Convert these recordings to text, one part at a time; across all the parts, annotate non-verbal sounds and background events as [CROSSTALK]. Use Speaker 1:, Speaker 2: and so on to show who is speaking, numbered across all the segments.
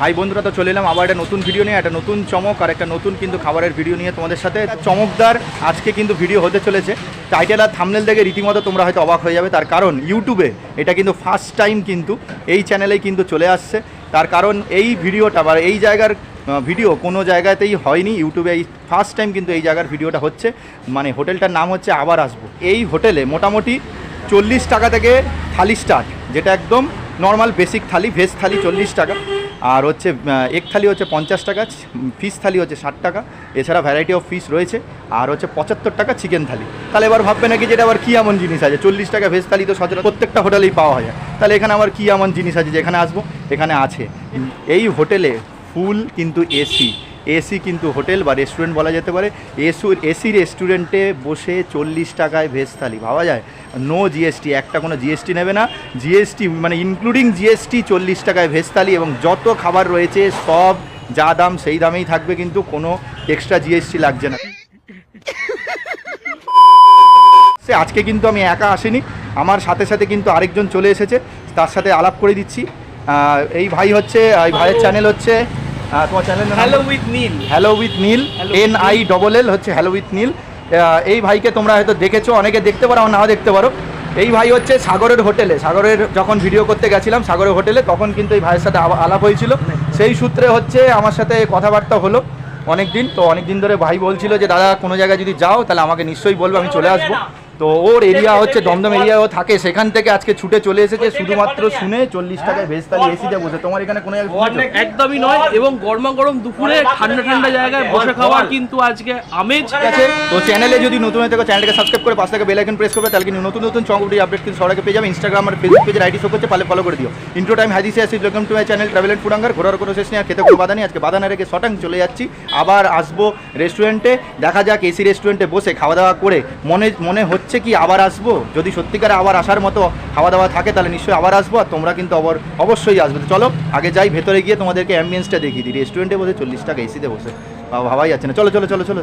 Speaker 1: ভাই বন্ধুরা, তো চলে এলাম আবার একটা নতুন ভিডিও নিয়ে, একটা নতুন চমক আর একটা নতুন কিন্তু খাবারের ভিডিও নিয়ে তোমাদের সাথে। চমকদার আজকে কিন্তু ভিডিও হতে চলেছে। টাইটেল আর থামনেল দেখে রীতিমতো তোমরা হয়তো অবাক হয়ে যাবে। তার কারণ ইউটিউবে এটা কিন্তু ফার্স্ট টাইম কিন্তু এই চ্যানেলেই কিন্তু চলে আসছে। তার কারণ এই ভিডিওটা বা এই জায়গার ভিডিও কোনো জায়গাতেই হয়নি। ইউটিউবে এই ফার্স্ট টাইম কিন্তু এই জায়গার ভিডিওটা হচ্ছে। মানে হোটেলটার নাম হচ্ছে আবার আসব। এই হোটেলে মোটামুটি চল্লিশ টাকা থেকে থালি স্টার্ট যেটা একদম normal basic thali veg thali চল্লিশ টাকা। আর হচ্ছে এক থালি হচ্ছে পঞ্চাশ টাকা ফিস থালি হচ্ছে ষাট টাকা। এছাড়া ভ্যারাইটি অফ ফিস রয়েছে। আর হচ্ছে পঁচাত্তর টাকা চিকেন থালি তাহলে এবার ভাববে নাকি যেটা আবার কী এমন জিনিস আছে? চল্লিশ টাকা ভেজ থালি তো সচরাচর প্রত্যেকটা হোটেলেই পাওয়া যায়। তাহলে এখানে আবার কী এমন জিনিস আছে যেখানে আসব? এখানে আছে। এই হোটেলে ফুল কিন্তু এসি এসি কিন্তু হোটেল বা রেস্টুরেন্ট বলা যেতে পারে। এসু, এসি রেস্টুরেন্টে বসে চল্লিশ টাকায় ভেজ থালি, ভাবা যায়? নো জিএসটি একটা কোনো জিএসটি নেবে না। জিএসটি মানে ইনক্লুডিং জিএসটি চল্লিশ টাকায় ভেজ থালি এবং যত খাবার রয়েছে সব যা দাম সেই দামেই থাকবে কিন্তু কোনো এক্সট্রা জিএসটি লাগছে না। সে আজকে কিন্তু আমি একা আসিনি। আমার সাথে সাথে কিন্তু আরেকজন চলে এসেছে। তার সাথে আলাপ করে দিচ্ছি। এই ভাই হচ্ছে, এই ভাইয়ের চ্যানেল হচ্ছে তোমার
Speaker 2: channel hello with
Speaker 1: Neel hello with
Speaker 2: Neel
Speaker 1: N I double L হচ্ছে হ্যালো উইথ নীল এই ভাইকে তোমরা হয়তো দেখেছ অনেকে দেখতে পারো নাও দেখতে পারো। এই ভাই হচ্ছে সাগরের হোটেলে। সাগরের যখন ভিডিও করতে গেছিলাম সাগরের হোটেলে তখন কিন্তু এই ভাইয়ের সাথে আলাপ হয়েছিল। সেই সূত্রে হচ্ছে আমার সাথে কথাবার্তা হলো অনেক দিন তো অনেক দিন ধরে ভাই বলছিল যে দাদা কোনো জায়গায় যদি যাও তাহলে আমাকে নিশ্চয়ই বলবে আমি চলে আসব। তো ওর এরিয়া হচ্ছে দমদম এরিয়া ও থাকে সেখান থেকে আজকে ছুটে চলে এসেছে শুধুমাত্র শুনে চল্লিশ টাকায় ভেজ থালি এসিতে বসে। তোমার এখানে কোনো
Speaker 2: একদমই নয় এবং গরমা গরম দুপুরে ঠান্ডা ঠান্ডা জায়গায় বসে খাওয়ার কিন্তু আজকে আমেজ।
Speaker 1: আছে তো চ্যানেলে যদি নতুন হয়ে থাকো চ্যানেলকে সাবস্ক্রাইব করে পাশ থেকে বেল আইকন প্রেস করবে তাহলে কিন্তু নতুন নতুন চমকটি আপডেট কিন্তু সবাইকে পেয়ে যাবে। ইনস্টাগ্রাম আর ফেসবুক পেজের আইডি শো করছে পালে ফলো করে দিও। ইন্ট্রো টাইম হাজিসে আসি welcome to my channel travel and ফুডাঙ্গার ঘোরার কোনো শেষ নেই আর খেতে কোনো বাধা নেই। আজকে বাধা না রেখে শটাং চলে যাচ্ছি। আবার আসব রেস্টুরেন্টে দেখা যাক এসি রেস্টুরেন্টে বসে খাওয়া দাওয়া করে মনে মনে হচ্ছে কি আবার আসব? যদি সত্যিকারে আবার আসার মতো খাওয়া দাওয়া থাকে, তাহলে নিশ্চয়ই আবার আসব আর তোমরা কিন্তু আবার অবশ্যই আসবে। চলো, আগে যাই, ভেতরে গিয়ে তোমাদেরকে অ্যাম্বিয়েন্সটা দেখিয়ে দিই। রেস্টুরেন্টে বসে চল্লিশ টাকা এসিতে বসে। ভাবাই যাচ্ছে না। চলো চলো চলো চলো।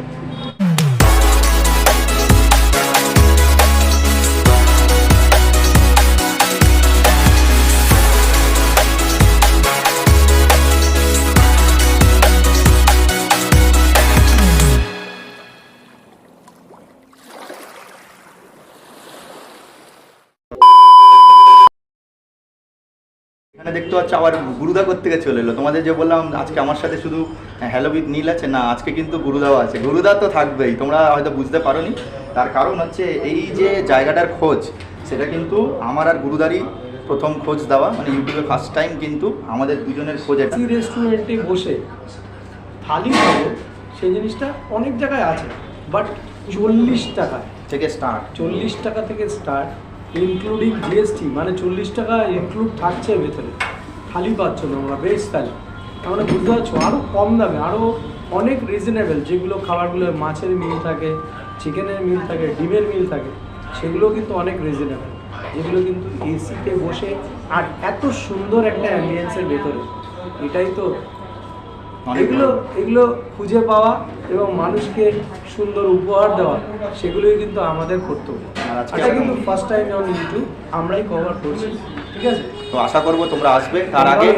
Speaker 1: দেখতে পাচ্ছ আবার গুরুদা করতে গিয়ে চলে এলো। তোমাদের যে বললাম আজকে আমার সাথে শুধু হ্যালো উইথ নীল আছে না আজকে কিন্তু গুরুদাও আছে। গুরুদা তো থাকবেই তোমরা হয়তো বুঝতে পারোনি। তার কারণ হচ্ছে এই যে জায়গাটার খোঁজ সেটা কিন্তু আমার আর গুরুদারই প্রথম খোঁজ দেওয়া। মানে ইউটিউবে ফার্স্ট টাইম কিন্তু আমাদের দুজনের খোঁজ
Speaker 3: এসি রেস্টুরেন্টে বসে থালি খাব সেই জিনিসটা অনেক জায়গায় আছে বাট চল্লিশ টাকা
Speaker 1: থেকে স্টার্ট
Speaker 3: চল্লিশ টাকা থেকে স্টার্ট ইনক্লুডিং জিএসটি মানে চল্লিশ টাকা ইনক্লুড থাকছে ভেতরে। থালি পাচ্ছ না আমরা বেশ থালি। তার মানে বুঝতে পারছ আরও কম দামে আরও অনেক রিজনেবল যেগুলো খাবারগুলো মাছের মিল থাকে চিকেনের মিল থাকে ডিমের মিল থাকে সেগুলো কিন্তু অনেক রিজনেবল যেগুলো কিন্তু এসিতে বসে আর এত সুন্দর একটা অ্যাম্বিয়েন্সের ভেতরে। এটাই তো। এগুলো এগুলো খুঁজে পাওয়া এবং মানুষকে সুন্দর উপহার দেওয়া সেগুলোই কিন্তু আমাদের কর্তব্য।
Speaker 1: আর আজকে
Speaker 3: এটা কিন্তু ফার্স্ট টাইম অন ইউটিউব আমরাই কভার করছি। ঠিক আছে?
Speaker 1: তো আশা করব তোমরা আসবে। তার আগে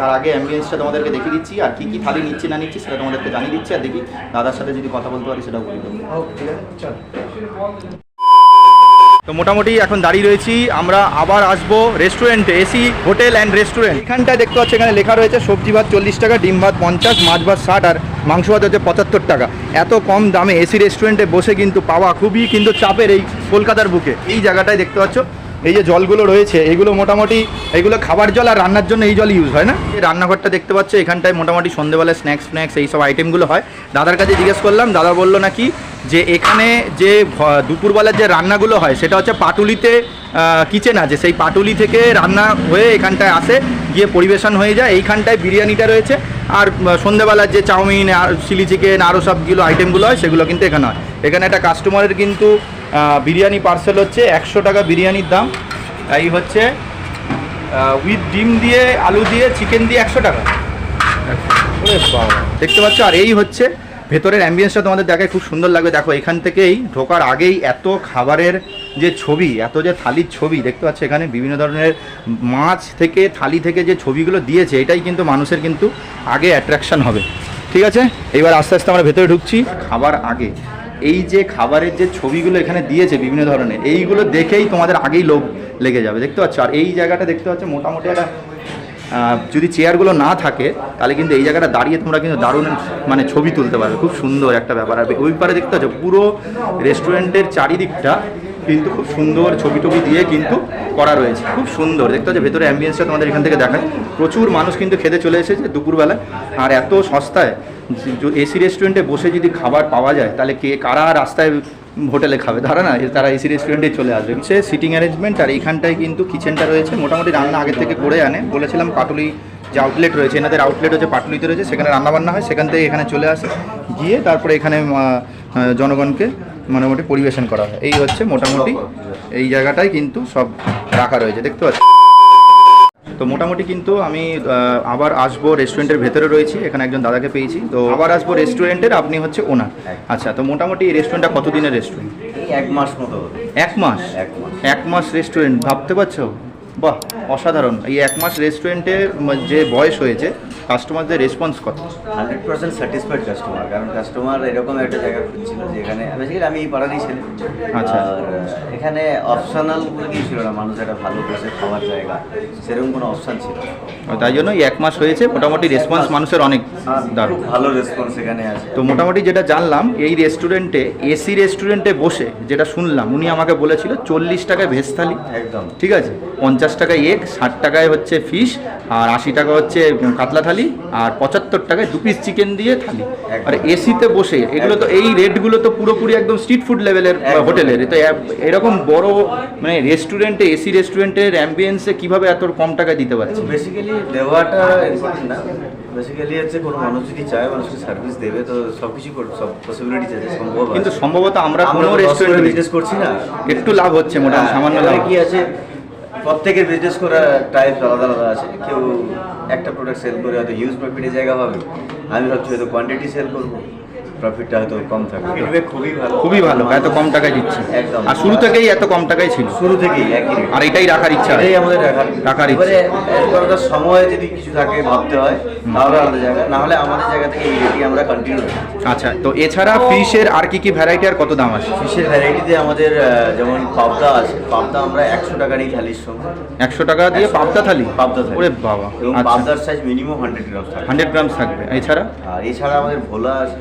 Speaker 1: তার আগে অ্যাম্বিয়েন্সটা তোমাদেরকে দেখিয়ে দিচ্ছি আর কি কি থালি নিচ্ছে না নিচ্ছি সেটা তোমাদেরকে জানিয়ে দিচ্ছি আর দেখি দাদার সাথে যদি কথা বলতে পারি সেটাও বলে। দেবো
Speaker 3: ঠিক আছে চল।
Speaker 1: তো মোটামুটি এখন দাঁড়িয়ে রয়েছি। আমরা আবার আসব রেস্টুরেন্টে এসি হোটেল অ্যান্ড রেস্টুরেন্ট এখানটায় দেখতে পাচ্ছি, এখানে লেখা রয়েছে, সবজি ভাত চল্লিশ টাকা, ডিম ভাত পঞ্চাশ, মাছ ভাত ষাট, আর মাংস ভাত হচ্ছে পঁচাত্তর টাকা। এত কম দামে এসি রেস্টুরেন্টে বসে কিন্তু পাওয়া খুবই কিন্তু চাপের এই কলকাতার বুকে। এই জায়গাটায় দেখতে পাচ্ছ এই যে জলগুলো রয়েছে, এগুলো মোটামুটি, এগুলো খাবার জল আর রান্নার জন্য এই জল ইউজ হয় না? এই রান্নাঘরটা দেখতে পাচ্ছ, এখানটায় মোটামুটি সন্ধ্যেবেলা স্ন্যাক্স স্ন্যাক্স এই সব আইটেমগুলো হয়। দাদার কাছে জিজ্ঞেস করলাম, দাদা বলল নাকি যে এখানে যে দুপুরবেলার যে রান্নাগুলো হয়, সেটা হচ্ছে পাটুলিতে কিচেন আছে। সেই পাটুলি থেকে রান্না হয়ে এখানটায় আসে, গিয়ে পরিবেশন হয়ে যায়। এইখানটায় বিরিয়ানিটা রয়েছে। আর সন্ধ্যেবেলার যে চাউমিন, আর চিলি চিকেন আরও সবগুলো আইটেমগুলো হয়, সেগুলো কিন্তু এখানে হয়। এখানে একটা কাস্টমারের কিন্তু বিরিয়ানি পার্সেল হচ্ছে একশো টাকা বিরিয়ানির দাম। এই হচ্ছে উইথ ডিম দিয়ে আলু দিয়ে চিকেন দিয়ে একশো টাকা। দেখতে পাচ্ছ? আর এই হচ্ছে ভেতরের অ্যাম্বিয়েন্সটা তোমাদের দেখায়, খুব সুন্দর লাগবে। দেখো, এখান থেকেই ঢোকার আগেই এত খাবারের যে ছবি, এত যে থালির ছবি, দেখতে পাচ্ছ? এখানে বিভিন্ন ধরনের মাছ থেকে, থালি থেকে যে ছবিগুলো দিয়েছে, এটাই কিন্তু মানুষের কিন্তু আগে অ্যাট্রাকশন হবে। ঠিক আছে? এবার আস্তে আস্তে আমরা ভেতরে ঢুকছি, খাবার আগে। এই যে খাবারের যে ছবিগুলো এখানে দিয়েছে বিভিন্ন ধরনের, এইগুলো দেখেই তোমাদের আগেই লোভ লেগে যাবে, দেখতে পাচ্ছ? আর এই জায়গাটা দেখতে পাচ্ছ, মোটামুটি একটা যদি চেয়ারগুলো না থাকে, তাহলে কিন্তু এই জায়গাটা দাঁড়িয়ে তোমরা কিন্তু দারুণ মানে ছবি তুলতে পারবে, খুব সুন্দর একটা ব্যাপার। আর ওই পারে দেখতে পাচ্ছ, পুরো রেস্টুরেন্টের চারিদিকটা কিন্তু খুব সুন্দর ছবি টবি দিয়ে কিন্তু করা রয়েছে। খুব সুন্দর। দেখতে পাচ্ছ, ভেতরে অ্যাম্বিয়েন্সটা তোমাদের এখান থেকে দেখায়। প্রচুর মানুষ কিন্তু খেতে চলে এসেছে দুপুরবেলায়। আর এত সস্তায় এসি রেস্টুরেন্টে বসে যদি খাবার পাওয়া যায়, তাহলে কে, কারা রাস্তায় হোটেলে খাবে? ধরে না, তারা এসি রেস্টুরেন্টে চলে আসবে। সে সিটিং অ্যারেঞ্জমেন্ট আর এইখানটায় কিন্তু কিচেনটা রয়েছে। মোটামুটি রান্না আগের থেকে করে আনে। বলেছিলাম পাটুলি যে আউটলেট রয়েছে, এনাদের আউটলেট হচ্ছে পাটুলিতে রয়েছে। সেখানে রান্নাবান্না হয়, সেখান থেকে এখানে চলে আসে। গিয়ে তারপরে এখানে জনগণকে মোটামুটি পরিবেশন করা হয়। এই হচ্ছে মোটামুটি এই জায়গাটায় কিন্তু সব রাখা রয়েছে দেখতে পাচ্ছি? তো মোটামুটি কিন্তু আমি আবার আসব রেস্টুরেন্টের ভেতরে রয়েছি এখানে একজন দাদাকে পেয়েছি। তো আবার আসব রেস্টুরেন্টের আপনি হচ্ছে ওনার আচ্ছা তো মোটামুটি এই রেস্টুরেন্টটা কতদিনের রেস্টুরেন্ট
Speaker 4: এক মাস মতো
Speaker 1: এক মাস?
Speaker 4: এক মাস।
Speaker 1: এক মাস রেস্টুরেন্ট ভাবতে পারছ? বাহ অসাধারণ। এই এক মাস রেস্টুরেন্টে যে বয়স হয়েছে কাস্টমারদের রেসপন্স কত?
Speaker 4: হান্ড্রেড পার্সেন্ট স্যাটিসফাইড কাস্টমার কারণ কাস্টমার এরকম একটা জায়গা খুঁজছিল যেখানে বেসিক্যালি আমি এই পাড়ারই ছেলে।
Speaker 1: আচ্ছা।
Speaker 4: এখানে অপশনাল বলে কিছু ছিল না মানুষ একটা ভালো বসে খাওয়ার জায়গা সেরকম কোনো অপশন ছিল।
Speaker 1: তাই জন্য এক মাস হয়েছে মোটামুটি রেসপন্স মানুষের অনেক দারুণ।
Speaker 4: ভালো রেসপন্স এখানে আছে।
Speaker 1: তো মোটামুটি যেটা জানলাম এই রেস্টুরেন্টে এসি রেস্টুরেন্টে বসে যেটা শুনলাম উনি আমাকে বলেছিল চল্লিশ টাকায় ভেজ থালি।
Speaker 4: একদম।
Speaker 1: ঠিক আছে? পঞ্চাশ টাকায় এগ ষাট টাকায় হচ্ছে ফিশ আর আশি টাকা হচ্ছে কাতলা থালি। আর পঁচাত্তর টাকায় দু পিস চিকেন দিয়ে থালি। আর এসিতে বসে এগুলো তো এই রেটগুলো তো পুরোপুরি একদম স্ট্রিট ফুড লেভেলের হোটেলের তো এরকম বড় মানে রেস্টুরেন্টে এসি রেস্টুরেন্টের অ্যাম্বিয়েন্সে কীভাবে এত কম টাকায় দিতে পারছে?
Speaker 4: বেসিক্যালি দেওয়াটা না। বেসিক্যালি হচ্ছে কোনো মানুষ যদি চায় মানুষকে সার্ভিস দেবে তো সব কিছু সব পসিবিলিটিস আছে সম্ভব
Speaker 1: কিন্তু সম্ভবত আমরা কোনো
Speaker 4: রেস্টুরেন্ট বিজনেস করছি না।
Speaker 1: একটু লাভ হচ্ছে মোটামুটি সামান্য লাভ।
Speaker 4: কি আছে? প্রত্যেকের বিজনেস করার টাইপ আলাদা আলাদা আছে। কেউ একটা প্রোডাক্ট সেল করে হয়তো ইউজ প্রফিটের জায়গা হবে আমি ভাবছি হয়তো কোয়ান্টিটি সেল করব। প্রফিটটা হয়তো কম থাকবে। ফিডব্যাক খুবই ভালো।
Speaker 1: খুবই ভালো এত কম টাকায় দিচ্ছে।
Speaker 4: একদম।
Speaker 1: আর শুরু থেকেই এত কম টাকায় ছিল।
Speaker 4: শুরু থেকেই একই
Speaker 1: আর এটাই রাখার ইচ্ছা।
Speaker 4: এটাই আমাদের রাখার
Speaker 1: রাখার
Speaker 4: এবারে এরপরকার সময় যদি কিছু থাকে ভাবতে হয় তাহলে আলাদা জায়গা। না হলে আমাদের জায়গা থেকে এই আমরা কন্টিনিউ
Speaker 1: আচ্ছা তো এছাড়া ফিশের আর কি কি ভ্যারাইটি আর কত দাম আছে?
Speaker 4: ফিশের ভ্যারাইটিতে আমাদের যেমন পাবদা আছে পাবদা আমরা একশো টাকা নিই থালির সঙ্গে।
Speaker 1: একশো টাকা দিয়ে পাবদা থালি?
Speaker 4: পাবদা থালি।
Speaker 1: ওরে বাবা
Speaker 4: এবং
Speaker 1: আচ্ছা।
Speaker 4: পাবদার size minimum hundred gram
Speaker 1: hundred grams থাকবে। এছাড়া?
Speaker 4: আর এছাড়া আমাদের ভোলা আছে।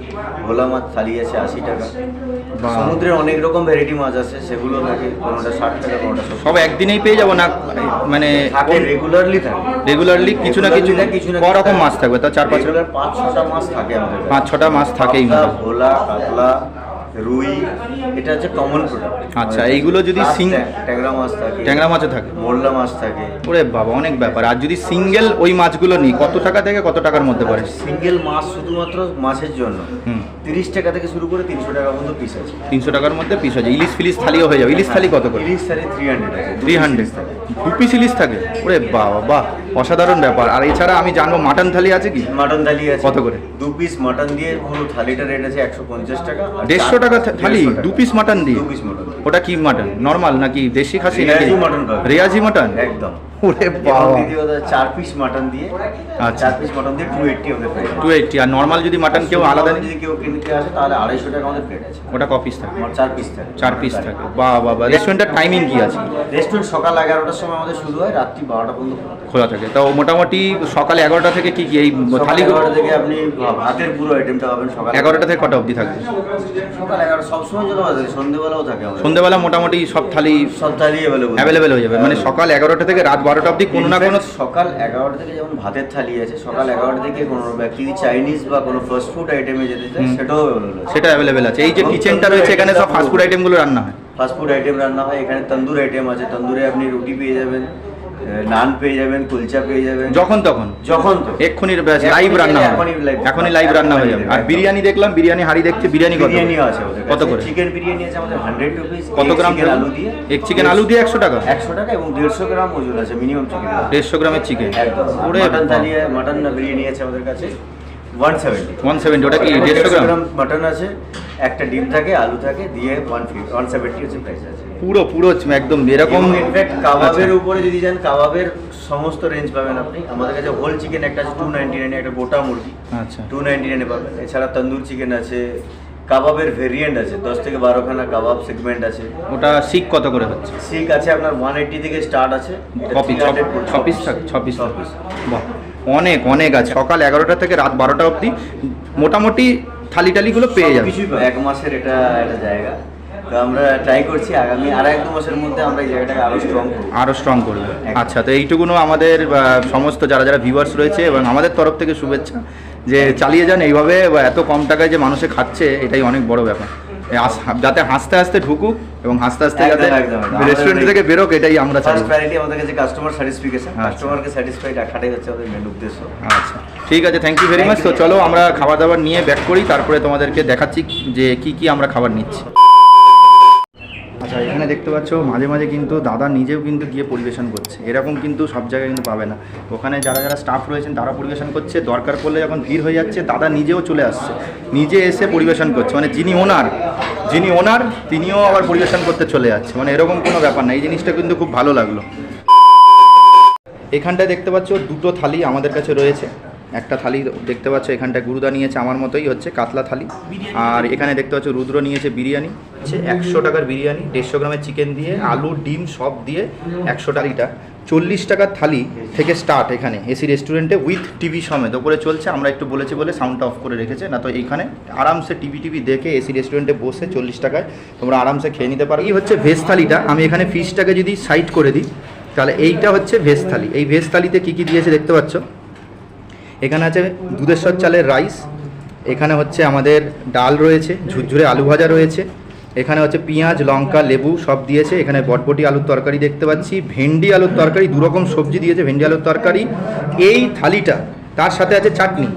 Speaker 4: ভোলা মাছ থালি আছে আশি টাকা। সমুদ্রের অনেক রকম ভ্যারাইটি মাছ আছে সেগুলো থাকে কোনোটা ষাট টাকা কোনোটা
Speaker 1: সব একদিনেই পেয়ে যাব না? মানে
Speaker 4: থাকে রেগুলারলি থাকে।
Speaker 1: রেগুলারলি কিছু না কিছু
Speaker 4: না কিছু না
Speaker 1: রকম মাছ থাকবে? তা চার পাঁচ
Speaker 4: পাঁচ ছটা মাছ থাকে আমাদের
Speaker 1: পাঁচ ছটা মাছ থাকেই
Speaker 4: ভোলা কাতলা রুই এটা হচ্ছে কমন প্রোডাক্ট
Speaker 1: আচ্ছা, এইগুলো যদি সিং-
Speaker 4: ট্যাংরা মাছ থাকে।
Speaker 1: ট্যাংরা মাছও থাকে।
Speaker 4: মোল্লা মাছ থাকে।
Speaker 1: ওরে বাবা অনেক ব্যাপার। আর যদি সিঙ্গেল ওই মাছগুলো নিই কত টাকা থেকে কত টাকার মধ্যে পড়ে?
Speaker 4: সিঙ্গেল মাছ শুধুমাত্র মাছের জন্য। তিরিশ টাকা থেকে শুরু করে তিনশো টাকা পর্যন্ত পিস আছে।
Speaker 1: তিনশো টাকার মধ্যে পিস আছে। ইলিশ ফিলিশ থালিও হয়ে যাবে। ইলিশ থালি কত করে?
Speaker 4: ইলিশ থালি থ্রি হান্ড্রেড আছে।
Speaker 1: থ্রি হান্ড্রেড দু পিস ইলিশ থাকে? ওরে বাবা বাহ অসাধারণ ব্যাপার। আর এছাড়া আমি জানব মাটন থালি আছে কি?
Speaker 4: মাটন থালি আছে।
Speaker 1: কত করে?
Speaker 4: দু পিস মাটন দিয়ে পুরো থালিটার রেট আছে একশো পঞ্চাশ টাকা
Speaker 1: দেড়শো টাকা থালি? দু পিস মাটন দিয়ে?
Speaker 4: দু পিস মাটন
Speaker 1: ওটা কি মাটন নর্মাল নাকি দেশি খাসি নাকি?
Speaker 4: পাবে।
Speaker 1: রেয়াজি মাটন
Speaker 4: একদম।
Speaker 1: ওরে বাবা।
Speaker 4: পিস মাটন দিয়ে
Speaker 1: আচ্ছা।
Speaker 4: চার পিস মাটন দিয়ে টু এইটটি আমাদের প্লেট
Speaker 1: টু এইটটি আর নর্মাল যদি মাটন কেউ আলাদা
Speaker 4: যদি কেউ কিনতে আসে তাহলে আড়াইশো টাকা আমাদের প্লেট আছে।
Speaker 1: ওটা ক পিস থাকে?
Speaker 4: আমার চার পিস থাকে।
Speaker 1: চার পিস থাকে। বাহ বাবা। রেস্টুরেন্টের টাইমিং কি আছে?
Speaker 4: রেস্টুরেন্ট সকাল এগারোটার সময় আমাদের শুরু হয় রাত্রি বারোটা পর্যন্ত খোলা থাকে।
Speaker 1: তো মোটামুটি সকাল এগারোটা থেকে কি কি এই থালি
Speaker 4: এগারোটা থেকে আপনি ভাতের পুরো আইটেমটা পাবেন সকাল
Speaker 1: এগারোটা। থেকে কটা অবধি থাকবে
Speaker 4: সকাল এগারো সবসময় জন্য আছে সন্ধ্যেবেলাও থাকে
Speaker 1: সন্ধ্যেবেলা মোটামুটি সব থালি
Speaker 4: সব থালি অ্যাভেলেবেল
Speaker 1: হয়ে যাবে। মানে সকাল এগারোটা থেকে রাত বারোটা অবধি কোনো না কোনো
Speaker 4: সকাল এগারোটা থেকে যেমন ভাতের থালি আছে সকাল এগারোটা থেকে কোনো ব্যক্তি চাইনিজ বা কোনো ফাস্ট ফুড আইটেমে যেতে চায় সেটাও অ্যাভেলেবেল
Speaker 1: সেটা অ্যাভেলেবেল আছে। এই যে কিচেনটা রয়েছে এখানে সব ফাস্ট ফুড আইটেমগুলো রান্না হয়।
Speaker 4: ফাস্ট ফুড আইটেম রান্না হয় এখানে তন্দুর আইটেম আছে তন্দুরে আপনি রুটি পেয়ে যাবেন। নান পেয়ে যাবেন কুলচা পেয়ে যাবেন।
Speaker 1: যখন তখন।
Speaker 4: যখন তো।
Speaker 1: এক্ষুনি লাইভ রান্না হবে।
Speaker 4: এখনই
Speaker 1: লাইভ রান্না হয়ে যাবে। আর বিরিয়ানি দেখলাম বিরিয়ানি হাড়ি দেখছে বিরিয়ানি কত
Speaker 4: বিরিয়ানিও আছে
Speaker 1: কত করে?
Speaker 4: চিকেন বিরিয়ানি আছে আমাদের হান্ড্রেড রুপিস
Speaker 1: কত গ্রাম
Speaker 4: আলু দিয়ে।
Speaker 1: এক চিকেন আলু দিয়ে একশো টাকা?
Speaker 4: একশো টাকা এবং দেড়শো গ্রাম ওজন আছে মিনিমাম চিকেন
Speaker 1: দেড়শো গ্রামের চিকেন
Speaker 4: একদম। মাটন
Speaker 1: বাবা।
Speaker 4: থালি মাটন বিরিয়ানি আছে আমাদের কাছে। ওয়ান সেভেন্টি
Speaker 1: ওয়ান সেভেন্টি ওটা কি দেড়শো গ্রাম?
Speaker 4: মাটন আছে একটা ডিম থাকে আলু থাকে দিয়ে ওয়ান ফিফটি ওয়ান সেভেন্টি হচ্ছে প্রাইস আছে।
Speaker 1: পুরো পুরো একদম এরকম
Speaker 4: ইনফ্যাক্ট কাবাবের
Speaker 1: আচ্ছা।
Speaker 4: উপরে যদি যান কাবাবের সমস্ত রেঞ্জ পাবেন আপনি। আমাদের কাছে হোল চিকেন একটা আছে টু নাইনটি নাইনে একটা গোটা মুরগি।
Speaker 1: আচ্ছা।
Speaker 4: টু নাইনটি নাইনে পাবেন। এছাড়া তন্দুর চিকেন আছে কাবাবের ভেরিয়েন্ট আছে। দশ থেকে বারোখানা কাবাব সেগমেন্ট আছে।
Speaker 1: ওটা শিক কত করে হচ্ছে?
Speaker 4: শিক আছে আপনার ওয়ান এইটি থেকে স্টার্ট আছে।
Speaker 1: কপি ছ পিস থাকে ছ পিস
Speaker 4: ছ পিস
Speaker 1: বাহ অনেক অনেক আছে। সকাল এগারোটা থেকে রাত বারোটা অবধি মোটামুটি থালি টালিগুলো পেয়ে যাবে
Speaker 4: এক মাসের এটা একটা জায়গা। তো আমরা ট্রাই করছি আগামী আর এক দু মাসের মধ্যে আমরা এই জায়গাটাকে আরও স্ট্রং করব।
Speaker 1: আরও স্ট্রং করবে আচ্ছা তো এইটুকুনো আমাদের সমস্ত যারা যারা ভিউয়ার্স রয়েছে এবং আমাদের তরফ থেকে শুভেচ্ছা যে চালিয়ে যান এইভাবে এত কম টাকায় যে মানুষে খাচ্ছে এটাই অনেক বড় ব্যাপার। যাতে হাসতে হাসতে ঢুকুক এবং হাসতে হাসতে যাতে। রেস্টুরেন্ট থেকে বেরোক এটাই আমরা চাই
Speaker 4: প্রায়োরিটি আমাদের কাছে কাস্টমার স্যাটিসফিকেশন। কাস্টমারকে স্যাটিসফাইড রাখাটাই হচ্ছে আমাদের মেন উদ্দেশ্য।
Speaker 1: আচ্ছা ঠিক আছে থ্যাংক ইউ ভেরি মাচ তো চলো আমরা খাবার দাবার নিয়ে ব্যাক করি তারপরে তোমাদেরকে দেখাচ্ছি যে কি কি আমরা খাবার নিচ্ছি। আচ্ছা এখানে দেখতে পাচ্ছ, মাঝে মাঝে কিন্তু দাদা নিজেও কিন্তু গিয়ে পরিবেশন করছে। এরকম কিন্তু সব জায়গায় কিন্তু পাবে না। ওখানে যারা যারা স্টাফ রয়েছেন, তারা পরিবেশন করছে। দরকার পড়লে যখন ভিড় হয়ে যাচ্ছে, দাদা নিজেও চলে আসছে। নিজে এসে পরিবেশন করছে। মানে যিনি ওনার যিনি ওনার, তিনিও আবার পরিবেশন করতে চলে যাচ্ছে। মানে এরকম কোনো ব্যাপার না। এই জিনিসটা কিন্তু খুব ভালো লাগল। এখানটায় দেখতে পাচ্ছ, দুটো থালি আমাদের কাছে রয়েছে। একটা থালি দেখতে পাচ্ছ, এখানটা গুরুদা নিয়েছে, আমার মতোই হচ্ছে, কাতলা থালি। আর এখানে দেখতে পাচ্ছ, রুদ্র নিয়েছে বিরিয়ানি একশো টাকার বিরিয়ানি, দেড়শো গ্রামের চিকেন দিয়ে, আলু, ডিম সব দিয়ে একশো টালিটা চল্লিশ টাকার থালি থেকে স্টার্ট এখানে, এসি রেস্টুরেন্টে উইথ টিভি সমেত। ওপরে চলছে, আমরা একটু বলেছি বলে সাউন্ডটা অফ করে রেখেছে, না তো এইখানে আরামসে টিভি টিভি দেখে এসি রেস্টুরেন্টে বসে চল্লিশ টাকায় তোমরা আরামসে খেয়ে নিতে পারো। এই হচ্ছে ভেজ থালিটা। আমি এখানে ফিশটাকে যদি সাইড করে দিই, তাহলে এইটা হচ্ছে ভেজ থালি। এই ভেজ থালিতে কী কী দিয়েছে দেখতে পাচ্ছ? এখানে আছে দুধেশ্বর চালের রাইস, এখানে হচ্ছে আমাদের ডাল রয়েছে, ঝুরঝুরে আলু ভাজা রয়েছে, এখানে হচ্ছে পেঁয়াজ, লঙ্কা, লেবু সব দিয়েছে, এখানে বটবটি আলুর তরকারি দেখতে পাচ্ছি, ভেন্ডি আলুর তরকারি দু রকম সবজি দিয়েছে ভেন্ডি আলুর তরকারি, এই থালিটা, তার সাথে আছে চাটনি,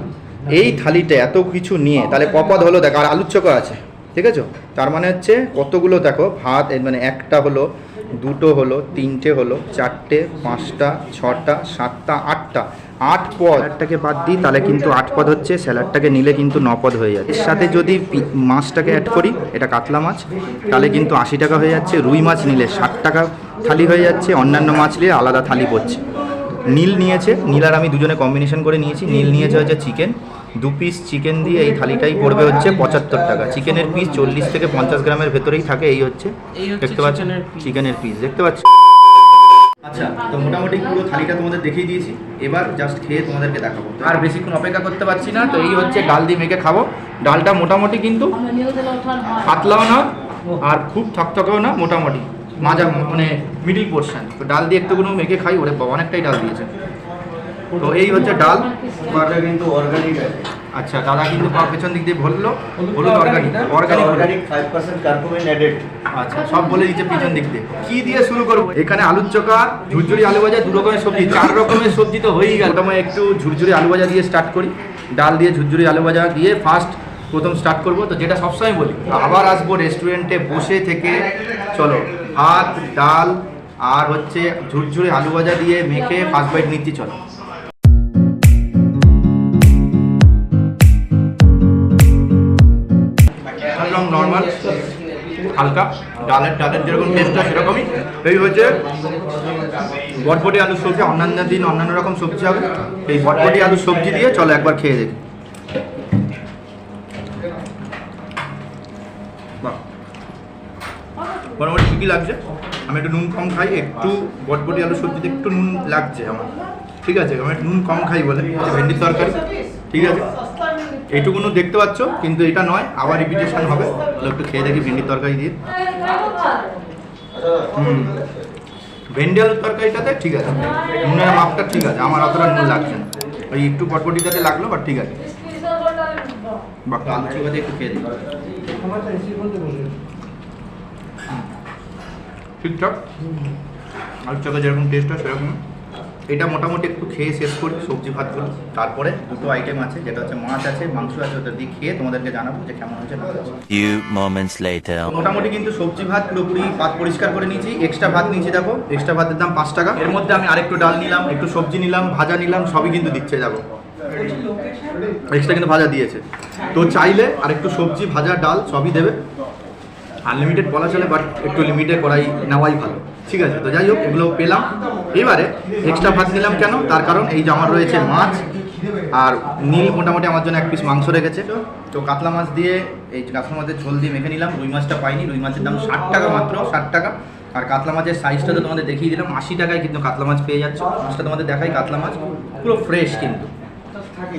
Speaker 1: এই থালিটা এত কিছু নিয়ে, তাহলে কপদ হলো দেখো, আর আলুর চোখা আছে, ঠিক আছে? তার মানে হচ্ছে কতগুলো দেখো, ভাত মানে একটা হলো, দুটো হলো, তিনটে হলো, চারটে, পাঁচটা, ছটা, সাতটা, আটটা আট পদ। স্যালাডটাকে বাদ দিই তাহলে কিন্তু আট পদ হচ্ছে স্যালাডটাকে নিলে কিন্তু ন পদ হয়ে যাচ্ছে। এর সাথে যদি মাছটাকে অ্যাড করি এটা কাতলা মাছ তাহলে কিন্তু আশি টাকা হয়ে যাচ্ছে রুই মাছ নিলে ষাট টাকা থালি হয়ে যাচ্ছে অন্যান্য মাছ নিয়ে আলাদা থালি পড়ছে। নীল নিয়েছে নীল আর আমি দুজনে কম্বিনেশন করে নিয়েছি নীল নিয়েছে হচ্ছে চিকেন দু পিস চিকেন দিয়ে এই থালিটাই পড়বে হচ্ছে পঁচাত্তর টাকা। চিকেনের পিস চল্লিশ থেকে পঞ্চাশ গ্রামের ভেতরেই থাকে এই হচ্ছে দেখতে পাচ্ছ?
Speaker 2: চিকেনের
Speaker 1: পিস দেখতে পাচ্ছ? আচ্ছা তো মোটামুটি পুরো থালিটা তোমাদের দেখিয়ে দিয়েছি। এবার জাস্ট খেয়ে তোমাদেরকে দেখাবো। আর বেশিক্ষণ অপেক্ষা করতে পারছি না তো এই হচ্ছে ডাল দিয়ে মেখে খাব। ডালটা মোটামুটি কিন্তু পাতলাও না আর খুব থকথকেও না মোটামুটি মাজা মানে মিডিল পোর্শন তো ডাল দিয়ে একটুকুনো মেখে খাই ওরে বাবা অনেকটাই ডাল দিয়েছে। তো এই হচ্ছে
Speaker 4: ডালটা কিন্তু অর্গানিক আছে।
Speaker 1: আচ্ছা দাদা কিন্তু পা- পেছন দিক দিয়ে বলল হলুদ organic organic
Speaker 4: organic five percent কার্বোমেন added
Speaker 1: আচ্ছা সব বলে দিচ্ছে পিছন দিক দিয়ে। কি দিয়ে শুরু করব? এখানে আলুর চোখা ঝুরঝুরি আলু ভাজা দু রকমের সবজি। চার রকমের সবজি তো হয়েই গেল। প্রথমে একটু ঝুরঝুরি আলু ভাজা দিয়ে স্টার্ট করি। ডাল দিয়ে ঝুরঝুরি আলু ভাজা দিয়ে ফার্স্ট প্রথম স্টার্ট করব। তো যেটা সবসময় বলি আবার আসব রেস্টুরেন্টে বসে থেকে। চলো ভাত ডাল আর হচ্ছে ঝুরঝুরি আলু ভাজা দিয়ে মেখে ফার্স্ট বাইট নিচ্ছি চলো। হালকা, ডালের ডালের যেরকম টেস্ট হয় সেরকমই। এই হচ্ছে বটবটি আলুর সবজি, অন্যান্য দিন অন্যান্য রকম সবজি হবে। এই বটবটি আলুর সবজি দিয়ে চলো একবার খেয়ে দেখি। মোটামুটি ঠিকই লাগছে। আমি একটু নুন কম খাই, একটু বটবটি আলুর সবজিতে একটু নুন লাগছে আমার। ঠিক আছে, আমি নুন কম খাই বলে, ভেন্ডির তরকারি। ঠিক আছে। এইটুকুনো দেখতে পাচ্ছ, কিন্তু এটা নয়, আবার রিপিটেশন হবে। তাহলে একটু খেয়ে দেখি ভেন্ডির তরকারি দিয়ে। হুম। আলুর তরকারিটাতে ঠিক আছে, নুনের মাপটা ঠিক আছে, আমার অতটা নুন লাগছে না। ওই একটু পটপটিটাতে লাগল বাট ঠিক আছে। একটু খেয়ে ঠিকঠাক? আলু চাকা যেরকম টেস্ট হয়, সেরকম। এটা মোটামুটি একটু খেয়ে শেষ করি সবজি ভাতগুলো। তারপরে দুটো আইটেম আছে যেটা হচ্ছে মাছ আছে মাংস আছে ওটা দিয়ে খেয়ে তোমাদেরকে জানাব যে কেমন হয়েছে না হয়েছে. মোটামুটি কিন্তু সবজি ভাত পুরোপুরি ভাত পরিষ্কার করে নিয়েছি। এক্সট্রা ভাত নিয়েছি দেখো। এক্সট্রা ভাতের দাম পাঁচ টাকা। এর মধ্যে আমি আরেকটু ডাল নিলাম একটু সবজি নিলাম ভাজা নিলাম সবই কিন্তু দিচ্ছে দেখো। এক্সট্রা কিন্তু ভাজা দিয়েছে। তো চাইলে আর একটু সবজি ভাজা ডাল সবই দেবে। আনলিমিটেড বলা চলে বাট একটু লিমিটে করাই নেওয়াই ভালো। ঠিক আছে, তো যাই হোক, এগুলো পেলাম। এবারে এক্সট্রা ভাত নিলাম কেন? তার কারণ এই যে আমার রয়েছে মাছ আর নীল মোটামুটি আমার জন্য এক পিস মাংস রেখেছে। তো কাতলা মাছ দিয়ে এই কাতলা মাছের ঝোল দিয়ে মেখে নিলাম। রুই মাছটা পাইনি, রুই মাছের দাম ষাট টাকা মাত্র, ষাট টাকা। আর কাতলা মাছের সাইজটা তো তোমাদের দেখিয়ে দিলাম, আশি টাকায় কিন্তু কাতলা মাছ পেয়ে যাচ্ছ। মাছটা তোমাদের দেখাই, কাতলা মাছ পুরো ফ্রেশ কিন্তু।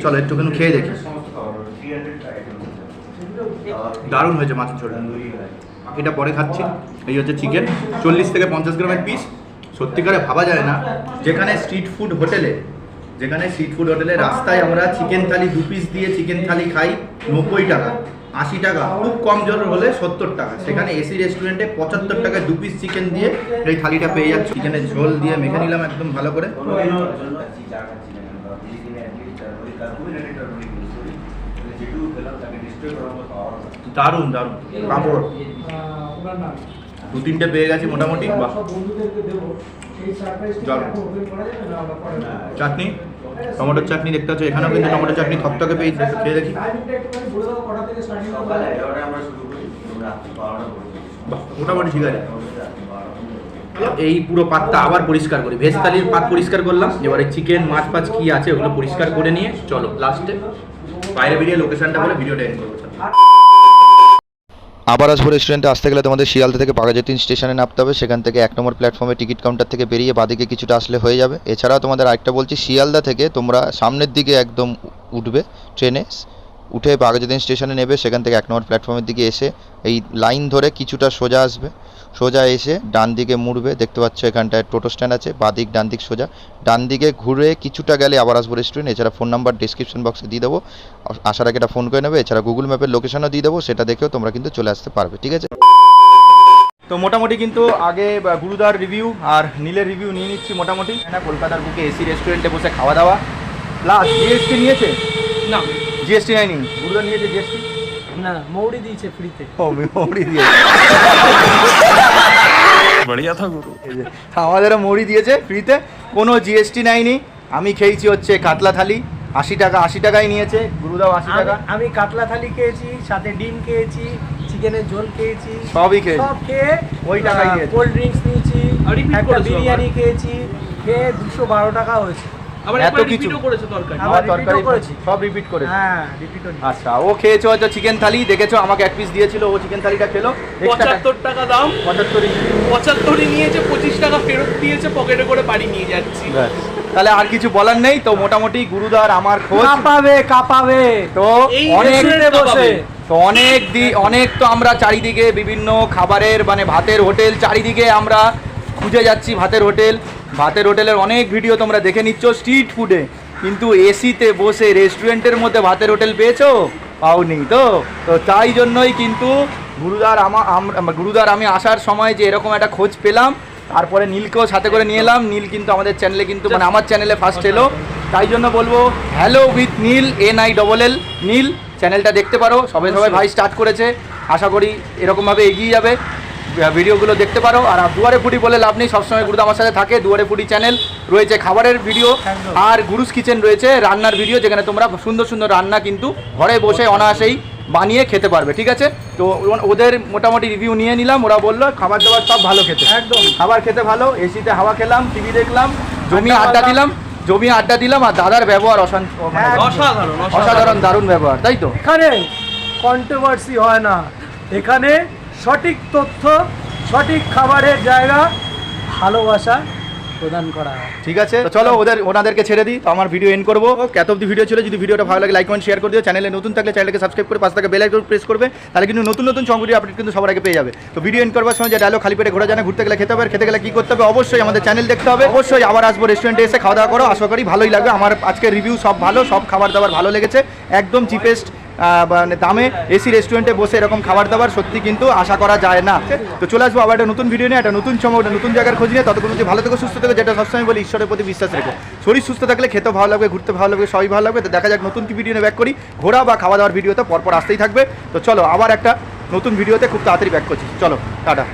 Speaker 1: চলো একটুখানি খেয়ে দেখি। দারুণ হয়েছে মাছের ঝোল। এটা পরে খাচ্ছি। এই হচ্ছে চিকেন চল্লিশ থেকে পঞ্চাশ গ্রামের পিস সত্যিকারে ভাবা যায় না। যেখানে স্ট্রিট ফুড হোটেলে যেখানে স্ট্রিট ফুড হোটেলে রাস্তায় আমরা চিকেন থালি দু পিস দিয়ে চিকেন থালি খাই, নব্বই টাকা। আশি টাকা। খুব কম জোর হলে সত্তর টাকা। সেখানে এসি রেস্টুরেন্টে পঁচাত্তর টাকায় দু পিস চিকেন দিয়ে এই থালিটা পেয়ে যাচ্ছে। চিকেনের ঝোল দিয়ে মেখে নিলাম একদম ভালো করে। দারুণ দারুণ। পাঁপড় দু তিনটে পেয়ে গেছি মোটামুটি চাটনি? টমেটোর চাটনি দেখতে পাচ্ছ, এখানেও কিন্তু টমেটোর চাটনি থকথকে পেয়েছি খেয়ে দেখি। মোটামুটি ঠিক আছে। এই পুরো পাতটা আবার পরিষ্কার করি। ভেজ থালির পাত পরিষ্কার করলাম, এবারে চিকেন, মাছ ফাছ কি আছে ওগুলো পরিষ্কার করে নিয়ে চলো, লাস্টে। বাইরে বেরিয়ে লোকেশনটা বলে ভিডিওটা এন্ড করব।
Speaker 5: আবার আসব রেস্টুরেন্টে আসতে গেলে তোমাদের শিয়ালদা থেকে বাঘাযতীন স্টেশনে নামতে হবে। সেখান থেকে এক নম্বর প্ল্যাটফর্মে টিকিট কাউন্টার থেকে বেরিয়ে বাদিকে কিছুটা আসলে হয়ে যাবে। এছাড়াও তোমাদের আরেকটা বলছি, শিয়ালদা থেকে তোমরা সামনের দিকে একদম উঠবে ট্রেনে উঠে বাঘাযতীন স্টেশনে নেবে। সেখান থেকে এক নম্বর প্ল্যাটফর্মের দিকে এসে এই লাইন ধরে কিছুটা সোজা আসবে। সোজা এসে ডান দিকে মুড়বে। দেখতে পাচ্ছ এখানটায় টোটো স্ট্যান্ড আছে বাদিক ডান দিক সোজা। ডান দিকে ঘুরে কিছুটা গেলে আবার আসব রেস্টুরেন্ট এছাড়া ফোন নাম্বার ডিসক্রিপশন বক্সে দিয়ে দেবো। আসার আগে একটা ফোন করে নেবে এছাড়া গুগল ম্যাপের লোকেশনও দিয়ে দেবো সেটা দেখেও তোমরা কিন্তু চলে আসতে পারবে ঠিক আছে?
Speaker 1: তো মোটামুটি কিন্তু আগে গুরুদার রিভিউ আর নীলের রিভিউ নিয়ে নিচ্ছি মোটামুটি। না কলকাতার বুকে এসি রেস্টুরেন্টে বসে খাওয়া দাওয়া প্লাস জিএসটি নিয়েছে?
Speaker 2: না।
Speaker 1: জিএসটি নেয়নি গুরুদা নিয়েছে জিএসটি
Speaker 3: না মৌরি দিয়েছে ফ্রিতে
Speaker 1: ও মৌরি দিয়েছে। [LAUGHS]
Speaker 6: बढ़िया था गुरु
Speaker 1: আমাদেরও মৌরি দিয়েছে ফ্রিতে কোনো জিএসটি নেয়নি আমি খেয়েছি হচ্ছে কাতলা থালি আশি টাকা আশি টাকাই নিয়েছে গুরুদাও আশি টাকা
Speaker 3: আমি- আমি কাতলা থালি খেয়েছি সাথে ডিম খেয়েছি চিকেনের ঝোল খেয়েছি
Speaker 1: সবই খেয়েছি।
Speaker 3: সব খেয়ে
Speaker 1: ওই টাকাই দিয়েছে।
Speaker 3: কোল্ড ড্রিঙ্কস নিয়েছি
Speaker 2: আর repeat
Speaker 3: একটা
Speaker 2: করেছো
Speaker 3: বিরিয়ানি
Speaker 2: আবার।
Speaker 3: খেয়েছি খেয়ে দুশো বারো টাকা হয়েছে
Speaker 2: আবার
Speaker 1: এত কিছু।
Speaker 2: রিপিটও করেছে তরকারি।
Speaker 3: আবার
Speaker 1: আমার তরকারি সব রিপিট করেছে?
Speaker 3: হ্যাঁ
Speaker 1: আচ্ছা ও খেয়েছো হয়তো চিকেন থালি দেখেছ আমাকে এক পিস দিয়েছিল ও চিকেন থালিটা খেলো।
Speaker 2: পঁচাত্তর টাকা দাম।
Speaker 1: পঁচাত্তরই।
Speaker 2: পঁচাত্তরই নিয়েছে পঁচিশ টাকা ফেরত দিয়েছে পকেটে করে বাড়ি নিয়ে যাচ্ছি।
Speaker 1: তাহলে আর কিছু বলার নেই? তো মোটামুটি গুরুদার আমার খোঁজ।
Speaker 3: কাঁপাবে কাঁপাবে।
Speaker 1: তো অনেক
Speaker 3: বসে।
Speaker 1: তো অনেক দি অনেক তো আমরা চারিদিকে বিভিন্ন খাবারের মানে ভাতের হোটেল চারিদিকে আমরা খুঁজে যাচ্ছি ভাতের হোটেল। ভাতের হোটেলের অনেক ভিডিও তোমরা দেখে নিচ্ছ স্ট্রিট ফুডে কিন্তু এসিতে বসে রেস্টুরেন্টের মধ্যে ভাতের হোটেল পেয়েছ? পাওনি তো? তো তাই জন্যই কিন্তু গুরুদার আমা- আম- গুরুদার আমি আসার সময় যে এরকম একটা খোঁজ পেলাম তারপরে নীলকেও সাথে করে নিয়ে এলাম। নীল কিন্তু আমাদের চ্যানেলে কিন্তু মানে আমার চ্যানেলে ফার্স্ট এলো। তাই জন্য বলব hello with Neel N I double L Neel চ্যানেলটা দেখতে পারো। সবাই সবাই ভাই স্টার্ট করেছে। আশা করি এরকমভাবে এগিয়ে যাবে। ভিডিওগুলো দেখতে পারো। আর দুয়ারে ফুডি বলে লাভ নেই সবসময় গুরুদা আমার সাথে থাকে। দুয়ারে ফুডি চ্যানেল রয়েছে খাবারের ভিডিও আর গুরুস কিচেন রয়েছে রান্নার ভিডিও যেখানে তোমরা সুন্দর সুন্দর রান্না কিন্তু ঘরে বসে অনায়াসেই বানিয়ে খেতে পারবে ঠিক আছে? তো ওদের মোটামুটি রিভিউ নিয়ে নিলাম। ওরা বলল খাবার দাবার সব ভালো খেতে।
Speaker 3: একদম।
Speaker 1: খাবার খেতে ভালো এসিতে হাওয়া খেলাম টিভি দেখলাম জমি
Speaker 3: আড্ডা
Speaker 1: দিলাম জমি আড্ডা দিলাম আর দাদার ব্যবহার অশান্ত মানে
Speaker 2: অসাধারণ
Speaker 1: অসাধারণ দারুণ ব্যবহার তাই তো?
Speaker 3: এখানে কন্ট্রোভার্সি হয় না। এখানে সঠিক তথ্য, সঠিক খাবারের জায়গা, ভালোবাসা প্রদান করা
Speaker 1: ঠিক আছে চলো ওদের, ওনাদেরকে ছেড়ে দিই, তো আমার ভিডিও এন্ড করব। এত অব্দি ভিডিও ছিল, যদি ভিডিওটা ভালো লাগে লাইক কমেন্ট শেয়ার করে দিও। চ্যানেলে নতুন থাকলে চ্যানেলকে সাবস্ক্রাইব করে পাশে থাকা বেল আইকন প্রেস করবে। তাহলে কিন্তু নতুন নতুন সংগুলি আপডেট কিন্তু সবার আগে পেয়ে যাবে। তো ভিডিও এন্ড করবার সময় যে ডায়লগ খালি পেটে ঘোরা জানা ঘুরতে গেলে খেতে হবে খেতে গেলে কি করতে হবে, অবশ্যই আমাদের চ্যানেল দেখতে হবে। অবশ্যই আবার আসব রেস্টুরেন্টে এসে খাওয়া দাওয়া করো, আশা করি ভালোই লাগবে। আমার আজকের রিভিউ সব ভালো, সব খাবার দাবার ভালো লেগেছে। একদম চিপেস্ট মানে দামে এসি রেস্টুরেন্টে বসে এরকম খাবার দাবার, সত্যি কিন্তু আশা করা যায় না। তো চলে আসব আবার একটা নতুন ভিডিও নিয়ে, একটা নতুন সময় নতুন জায়গার খোঁজ নিয়ে। ততক্ষণ ভালো থেকে, সুস্থ থাকে, যেটা সবসময় বলি, ঈশ্বরের প্রতি বিশ্বাস রেখো। শরীর সুস্থ থাকলে খেতে ভালো লাগবে, ঘুরতে ভালো লাগবে, সবই ভালো লাগবে। তো দেখা যাক নতুন কি ভিডিও নিয়ে ব্যাক করি। ঘোরা বা খাওয়া দাওয়ার ভিডিও তো পরপর আসতেই থাকবে। তো চলো, আবার একটা নতুন ভিডিওতে খুব তাড়াতাড়ি ব্যাক করছি। চলো, টাটা।